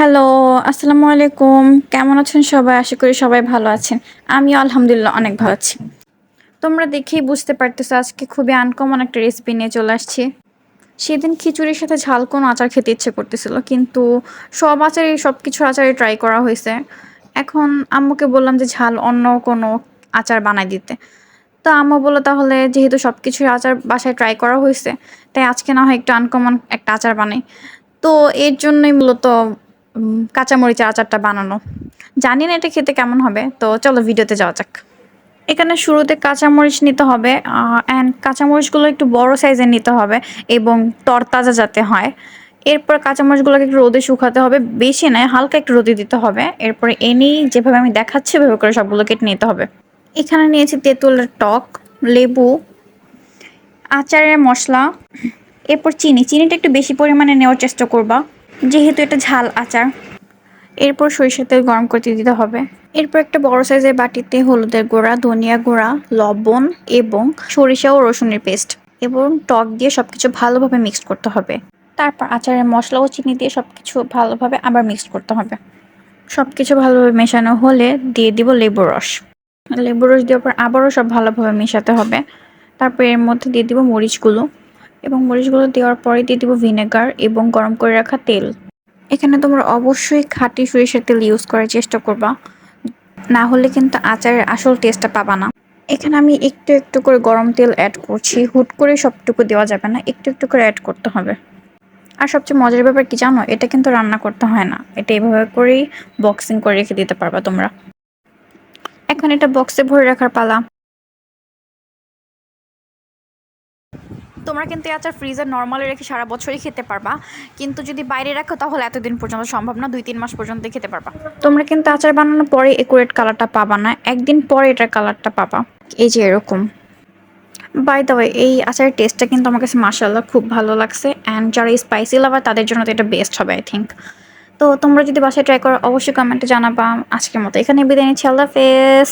Hello আসসালামু আলাইকুম। কেমন আছেন সবাই? আশা করি সবাই ভালো আছেন। আমি আলহামদুলিল্লাহ অনেক ভালো আছি। তোমরা দেখেই বুঝতে পারতেছো, আজকে খুবই আনকমন একটা রেসিপি নিয়ে চলে আসছি। সেদিন খিচুড়ির সাথে ঝাল কোনো আচার খেতে ইচ্ছে করতেছিল, কিন্তু সব আচারই সব কিছু আচারই ট্রাই করা হয়েছে। এখন আম্মুকে বললাম যে ঝাল অন্য কোনো আচার বানাই দিতে। তো আম্মু বলল, তাহলে যেহেতু সব কিছুর আচার বাসায় ট্রাই করা হয়েছে, তাই আজকে না হয় একটু আনকমন একটা আচার বানাই। তো এর জন্যই মূলত কাঁচামরিচের আচারটা বানানো। জানি না এটা খেতে কেমন হবে, তো চলো ভিডিওতে যাওয়া যাক। এখানে শুরুতে কাঁচামরিচ নিতে হবে অ্যান্ড কাঁচামরিচগুলো একটু বড় সাইজের নিতে হবে এবং তরতাজা যাতে হয়। এরপর কাঁচামরিচগুলোকে একটু রোদে শুকাতে হবে, বেশি নয়, হালকা একটু রোদে দিতে হবে। এরপরে এনেই যেভাবে আমি দেখাচ্ছি ওইভাবে করে সবগুলো কেটে নিতে হবে। এখানে নিয়েছি তেঁতুলের টক, লেবু, আচারের মশলা, এরপর চিনি। চিনিটা একটু বেশি পরিমাণে নেওয়ার চেষ্টা করবা। যেহেতু এটা ঝাল আচার। এরপর সরিষার তেল গরম করতে দিতে হবে। এরপর একটা বড় সাইজের বাটিতে হলুদের গুঁড়া, ধনিয়া গুঁড়া, লবণ এবং সরিষা ও রসুনের পেস্ট এবং টক দিয়ে সবকিছু ভালোভাবে মিক্স করতে হবে। তারপর আচারের মশলা ও চিনি দিয়ে সবকিছু ভালোভাবে আবার মিক্সড করতে হবে। সব কিছু ভালোভাবে মেশানো হলে দিয়ে দিব লেবুর রস। লেবুর রস দেওয়ার পর আবারও সব ভালোভাবে মেশাতে হবে। তারপর এর মধ্যে দিয়ে দিব মরিচগুলো। এবং মরিচগুলো দেওয়ার পরে দিয়ে দিব ভিনেগার এবং গরম করে রাখা তেল। এখানে তোমরা অবশ্যই খাঁটি সরিষার তেল ইউজ করার চেষ্টা করবা। না হলে কিন্তু আচারের আসল টেস্টটা পাবা না। এখানে আমি একটু একটু করে গরম তেল অ্যাড করছি। হুট করে সবটুকু দেওয়া যাবে না, একটু একটু করে অ্যাড করতে হবে। আর সবচেয়ে মজার ব্যাপার কি জানো? এটা কিন্তু রান্না করতে হয় না। এটা এভাবে করেই বক্সিং করে রেখে দিতে পারবা তোমরা। এখন এটা বক্সে ভরে রাখার পালা। তোমরা কিন্তু এই আচার ফ্রিজে নর্মালি রেখে সারা বছরই খেতে পারবা। কিন্তু যদি বাইরে রাখো, তাহলে এতদিন পর্যন্ত সম্ভব না, দুই তিন মাস পর্যন্ত খেতে পারবা। তোমরা কিন্তু আচার বানানোর পরে একুরেট কালারটা পাবা না, একদিন পরে এটার কালারটা পাবা। এই যে এরকম। বাই দ্য ওয়ে এই আচারের টেস্টটা কিন্তু আমার কাছে মাসাল্লাহ খুব ভালো লাগছে অ্যান্ড যারা স্পাইসি লাভার তাদের জন্য তো এটা বেস্ট হবে আই থিঙ্ক তো তোমরা যদি বাসায় ট্রাই করো, অবশ্যই কমেন্টে জানাবা। আজকের মতো এখানে বিদায় নিচ্ছি, আল্লাহ হাফেজ।